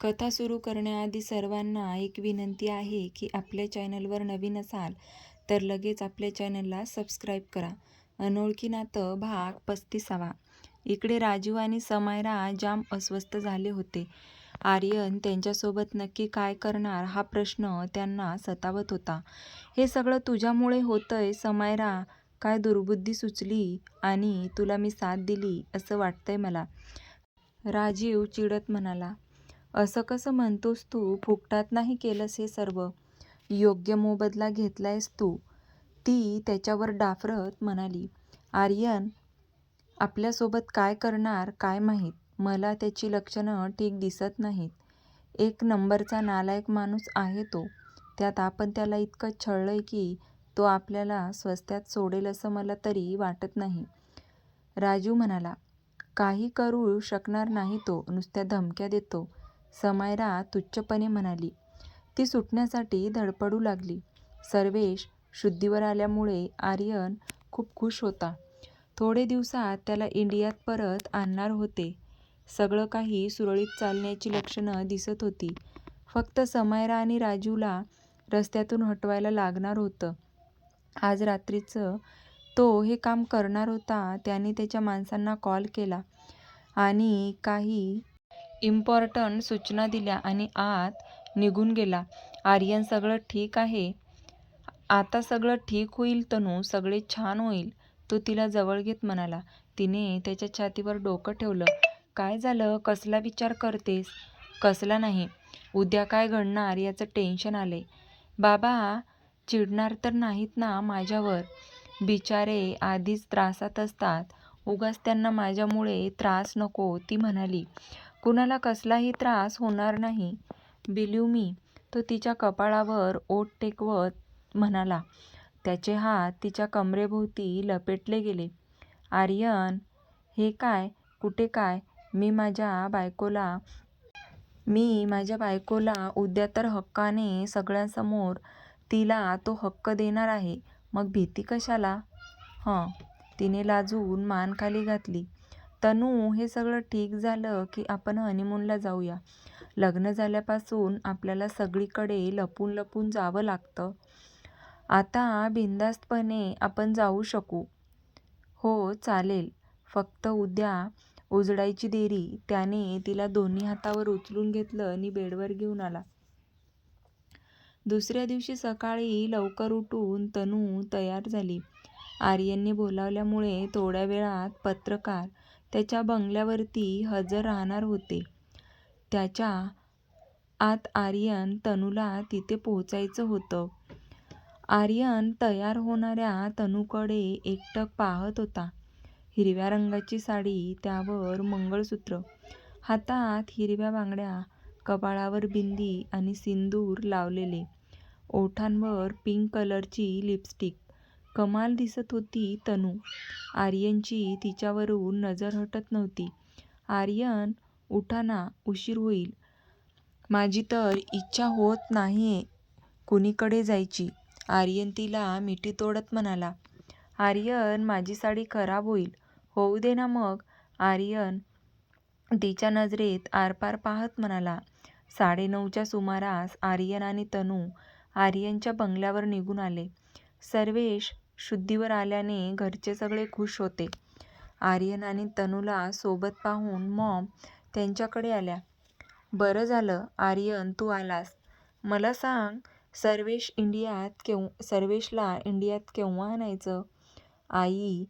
कथा सुरू करण्याआधी सर्वांना एक विनंती आहे की आपल्या चॅनलवर नवीन असाल तर लगेच आपल्या चॅनलला सबस्क्राईब करा. अनोळखी नातं भाग पस्तीसावा. इकडे राजू आणि समायरा जाम अस्वस्थ झाले होते. आर्यन त्यांच्यासोबत नक्की काय करणार हा प्रश्न त्यांना सतावत होता. हे सगळं तुझ्यामुळे होतंय समायरा. काय दुर्बुद्धी सुचली आणि तुला मी साथ दिली असं वाटतंय मला. राजीव चिडत म्हणाला असं कसं म्हणतोस तू? फुकटात नाही केलंस हे सर्व. योग्य मोबदला घेतलायस तू. ती त्याच्यावर डाफरत म्हणाली. आर्यन आपल्यासोबत काय करणार काय माहीत? मला त्याची लक्षणं ठीक दिसत नाहीत. एक नंबरचा नालायक माणूस आहे तो. त्यात आपण त्याला इतकं छळलंय की तो आपल्याला स्वस्त्यात सोडेल असं मला तरी वाटत नाही. राजू म्हणाला काही करू शकणार नाही तो. नुसत्या धमक्या देतो. समायरा तुच्छपणे म्हणाली. ती सुटण्यासाठी धडपडू लागली. सर्वेश शुद्धीवर आल्यामुळे आर्यन खूप खुश होता. थोडे दिवसात त्याला इंडियात परत आणणार होते. सगळं काही सुरळीत चालण्याची लक्षणं दिसत होती. फक्त समायरा आणि राजूला रस्त्यातून हटवायला लागणार होतं. आज रात्रीचं तो हे काम करणार होता त्याने त्याच्या माणसांना कॉल केला. आणि काही इम्पॉर्टंट सूचना दिल्या आणि आत निघून गेला. आर्यन सगळं ठीक आहे. आता सगळं ठीक होईल तनू. सगळे छान होईल. तो तिला जवळ घेत म्हणाला. तिने त्याच्या छातीवर डोकं ठेवलं. काय झालं? कसला विचार करतेस? कसला नाही. उद्या काय घडणार याचं टेन्शन आले बाबा चिडणार तर नाहीत ना माझ्यावर. बिचारे आधीच त्रासात असतात. उगाच त्यांना माझ्यामुळे त्रास नको ती म्हणाली. कुणाला कसलाही त्रास होणार नाही. बिलीव मी तो तिच्या कपाळावर ओठ टेकवत म्हणाला. त्याचे हात तिच्या कमरेभोवती लपेटले गेले. आर्यन हे काय? कुठे काय? मी माझ्या बायकोला मी माझ्या बायकोला उद्या तर हक्काने सगळ्यांसमोर तिला तो हक्क देणार आहे. मग भीती कशाला? हं. तिने लाजून मान खाली घातली. तनू हे सगळं ठीक झालं की आपण हनीमूनला जाऊया. लग्न झाल्यापासून आपल्याला सगळीकडे लपून लपून जावं लागतं. आता बिनधास्तपणे आपण जाऊ शकू. हो चालेल. फक्त उद्या उजडायची देरी त्याने तिला दोन्ही हातावर उचलून घेतलं आणि बेडवर घेऊन आला. दुसऱ्या दिवशी सकाळी लवकर उठून तनू तयार झाली. आर्यनने बोलावल्यामुळे थोड्या वेळात पत्रकार त्याच्या बंगल्यावरती हजर राहणार होते. त्याच्या आत आर्यन तनूला तिथे पोहोचायचं होतं. आर्यन तयार होणाऱ्या तनूकडे एकटक पाहत होता. हिरव्या रंगाची साडी त्यावर मंगळसूत्र हातात हिरव्या बांगड्या कपाळावर बिंदी आणि सिंदूर लावलेले. ओठांवर पिंक कलरची लिपस्टिक. कमाल दिसत होती तनू. आर्यनची तिच्यावरून नजर हटत नव्हती. आर्यन उठा ना उशीर होईल. माझी तर इच्छा होत नाहीये कुणीकडे जायची. आर्यन तिला मिठी तोडत म्हणाला. आर्यन माझी साडी खराब होईल. होऊ दे ना मग. आर्यन तिच्या नजरेत आरपार पाहत म्हणाला. साडेनऊच्या सुमारास आर्यन आणि तनू आर्यनच्या बंगल्यावर निघून आले. सर्वेश शुद्धीवर आल्याने घरचे सगळे खुश होते. आर्यन आणि तनूला सोबत पाहून मॉम त्यांच्याकडे आल्या. बरं झालं आर्यन तू आलास. मला सांग सर्वेश इंडियात केव सर्वेशला इंडियात केव्हा आणायचं? आई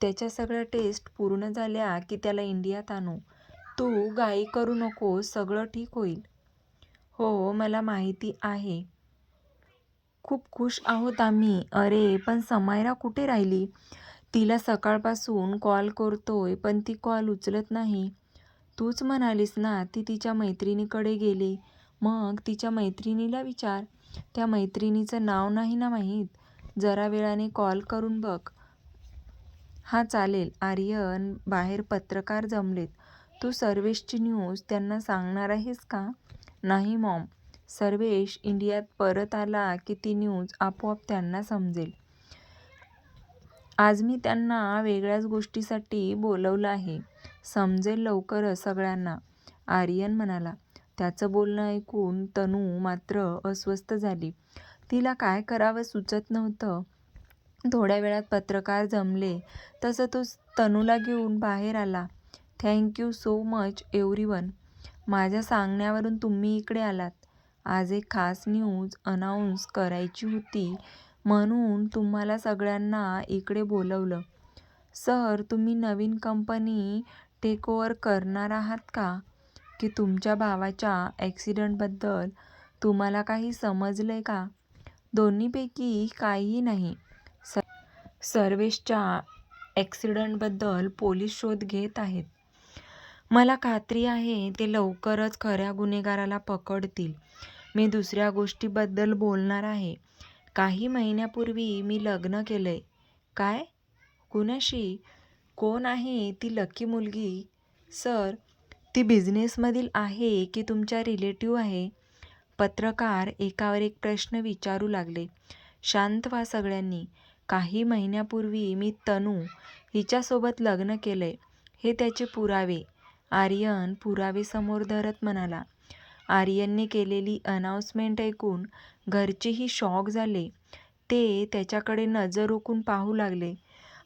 त्याच्या सगळ्या टेस्ट पूर्ण झाल्या की त्याला इंडियात आणू. तू घाई करू नको सगळं ठीक होईल. हो मला माहिती आहे. खूप खुश आहोत आम्ही. अरे पण समायरा कुठे राहिली? तिला सकाळपासून कॉल करतोय पण ती कॉल उचलत नाही. तूच म्हणालीस ना ती तिच्या मैत्रिणीकडे गेली. मग तिच्या मैत्रिणीला विचार. त्या मैत्रिणीचं नाव नाही ना माहीत? जरा वेळाने कॉल करून बघ. हा चालेल. आर्यन बाहेर पत्रकार जमलेत. तू सर्वेशची न्यूज त्यांना सांगणार आहेस का? नाही मॉम. सर्वेश इंडियात परत आला की ती न्यूज आपोआप त्यांना समजेल आज मी त्यांना वेगळ्याच गोष्टीसाठी बोलवलं आहे समजेल लवकरच सगळ्यांना आर्यन म्हणाला त्याचं बोलणं ऐकून तनू मात्र अस्वस्थ झाली. तिला काय करावं सुचत नव्हतं. थोड्या वेळात पत्रकार जमले तसं तो तनूला घेऊन बाहेर आला. Thank you so much everyone. माझ्या सांगण्यावरून तुम्ही इकडे आलात. आज एक खास न्यूज अनाऊन्स करायची होती म्हणून तुम्हाला सगळ्यांना इकडे बोलवलं. सर तुम्ही नवीन कंपनी टेकओव्हर करणार आहात का? की तुमच्या भावाच्या ॲक्सिडेंटबद्दल तुम्हाला काही समजलंय का? दोन्हीपैकी काहीही नाही. सर्वेशच्या ॲक्सिडेंटबद्दल पोलीस शोध घेत आहेत. मला खात्री आहे ते लवकरच खऱ्या गुन्हेगाराला पकडतील. मी दुसऱ्या गोष्टीबद्दल बोलणार आहे. काही महिन्यापूर्वी मी लग्न केलं आहे काय? कुणाशी? कोण आहे ती लकी मुलगी? सर, ती बिझनेसमधील आहे की तुमच्या रिलेटिव्ह आहे? पत्रकार एकावर एक प्रश्न विचारू लागले. शांत व्हा सगळ्यांनी. काही महिन्यापूर्वी मी तनू हिच्यासोबत लग्न केलं आहे हे त्याचे पुरावे. आर्यन पुरावे समोर धरत म्हणाला. आर्यनने केलेली अनाउन्समेंट ऐकून घरचेही शॉक झाले. ते त्याच्याकडे नजर रोखून पाहू लागले.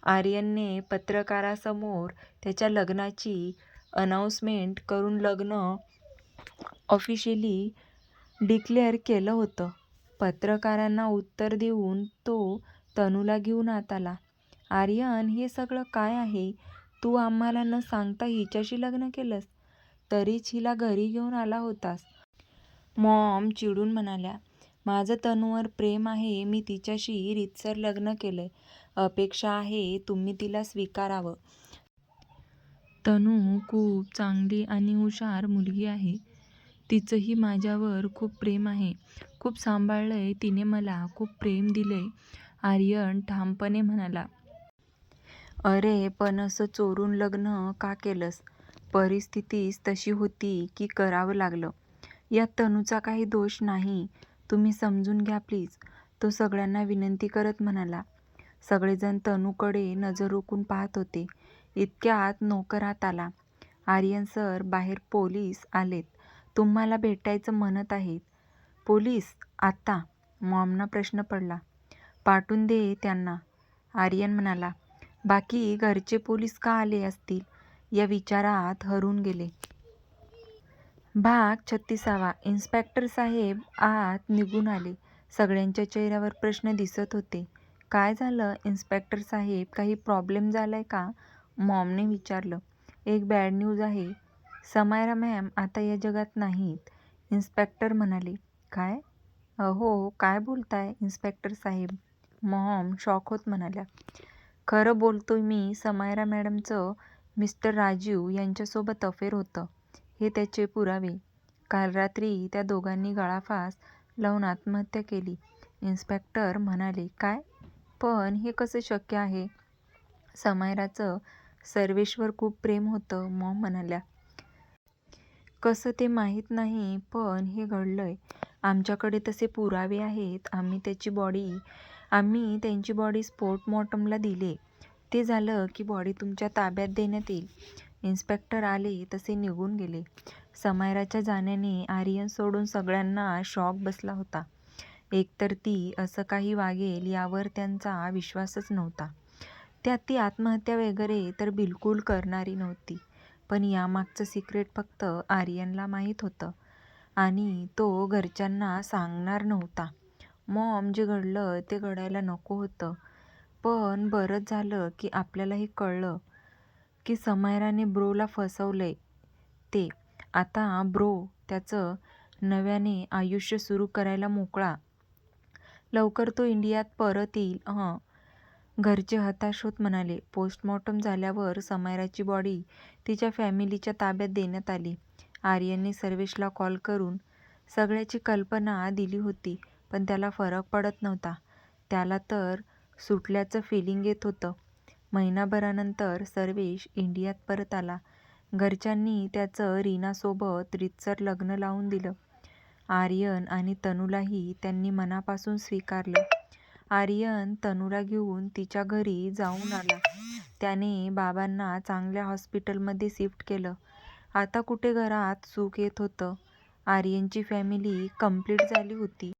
आर्यनने पत्रकारासमोर त्याच्या लग्नाची अनाउन्समेंट करून लग्न ऑफिशियली डिक्लेअर केलं होतं. पत्रकारांना उत्तर देऊन तो तनूला घेऊन आत आला. आर्यन हे सगळं काय आहे? तू आम्हाला न सांगता हिच्याशी लग्न केलंस? तरीच हिला घरी घेऊन आला होतास. मॉम चिडून म्हणाल्या. माझं तनूवर प्रेम आहे. मी तिच्याशी रीतसर लग्न केलंय. अपेक्षा आहे तुम्ही तिला स्वीकारावं. तनू खूप चांगली आणि हुशार मुलगी आहे. तिचंही माझ्यावर खूप प्रेम आहे. खूप सांभाळलंय तिने मला. खूप प्रेम दिलंय. आर्यन ठामपणे म्हणाला. अरे पण असं चोरून लग्न का केलंस? परिस्थितीच तशी होती की करावं लागलं. यात तनूचा काही दोष नाही. तुम्ही समजून घ्या प्लीज. तो सगळ्यांना विनंती करत म्हणाला. सगळेजण तनूकडे नजर रोखून पाहत होते. इतक्यात नोकर आत आला. आर्यन सर बाहेर पोलीस आलेत. तुम्हाला भेटायचं म्हणत आहेत. पोलीस? आत्ता? मॉमना प्रश्न पडला. पाठवून दे त्यांना. आर्यन म्हणाला. बाकी घरचे पोलीस का आले असतील? या विचारात हरून गेले. भाग छत्तीसावा इन्स्पेक्टर साहेब आत निघून आले. सगळ्यांच्या चेहऱ्यावर प्रश्न दिसत होते. काय झालं इन्स्पेक्टर साहेब काही प्रॉब्लेम झालाय का? मॉमने विचारलं. एक बॅड न्यूज आहे. समायरा मॅम आता या जगात नाहीत. इन्स्पेक्टर म्हणाले. काय? अहो काय बोलताय इन्स्पेक्टर साहेब? मॉम शॉक होत म्हणाल्या. खरं बोलतोय मी. समायरा मॅडमचं मिस्टर राजीव यांच्यासोबत अफेअर होतं. हे त्याचे पुरावे. काल रात्री त्या दोघांनी गळाफास लावून आत्महत्या केली. इन्स्पेक्टर म्हणाले. काय? पण हे कसं शक्य आहे? समायराचं सर्वेशवर खूप प्रेम होतं मॉम म्हणाल्या. कसं ते माहीत नाही पण हे घडलंय. आमच्याकडे तसे पुरावे आहेत. आम्ही त्याची बॉडी आम्ही त्यांची बॉडी पोस्टमॉर्टमला दिलीय. ते झालं की बॉडी तुमच्या ताब्यात देण्यात येईल. इन्स्पेक्टर आले तसे निघून गेले. समायराच्या जाण्याने आर्यन सोडून सगळ्यांना शॉक बसला होता. एकतर ती असं काही वागेल यावर त्यांचा विश्वासच नव्हता. त्यात ती आत्महत्या वगैरे तर बिलकुल करणारी नव्हती. पण यामागचं सिक्रेट फक्त आर्यनला माहीत होतं आणि तो घरच्यांना सांगणार नव्हता. मॉम जे घडलं ते घडायला नको होतं. पण बरंच झालं की आपल्याला हे कळलं की समायराने ब्रोला फसवलंय ते. आता ब्रो त्याचं नव्याने आयुष्य सुरू करायला मोकळा. लवकर तो इंडियात परत येईल हं. घरचे हताश होत म्हणाले. पोस्टमॉर्टम झाल्यावर समायराची बॉडी तिच्या फॅमिलीच्या ताब्यात देण्यात आली. आर्यनने सर्वेशला कॉल करून सगळ्याची कल्पना दिली होती पण त्याला फरक पडत नव्हता. त्याला तर सुटल्याचं फिलिंग येत होतं. महिनाभरानंतर सर्वेश इंडियात परत आला. घरच्यांनी त्याचं रीनासोबत रितसर लग्न लावून दिलं. आर्यन आणि तनूलाही त्यांनी मनापासून स्वीकारलं. आर्यन तनूला घेऊन तिच्या घरी जाऊन आला. त्याने बाबांना चांगल्या हॉस्पिटलमध्ये शिफ्ट केलं. आता कुठे घरात सुख येत होतं. आर्यनची फॅमिली कंप्लीट झाली होती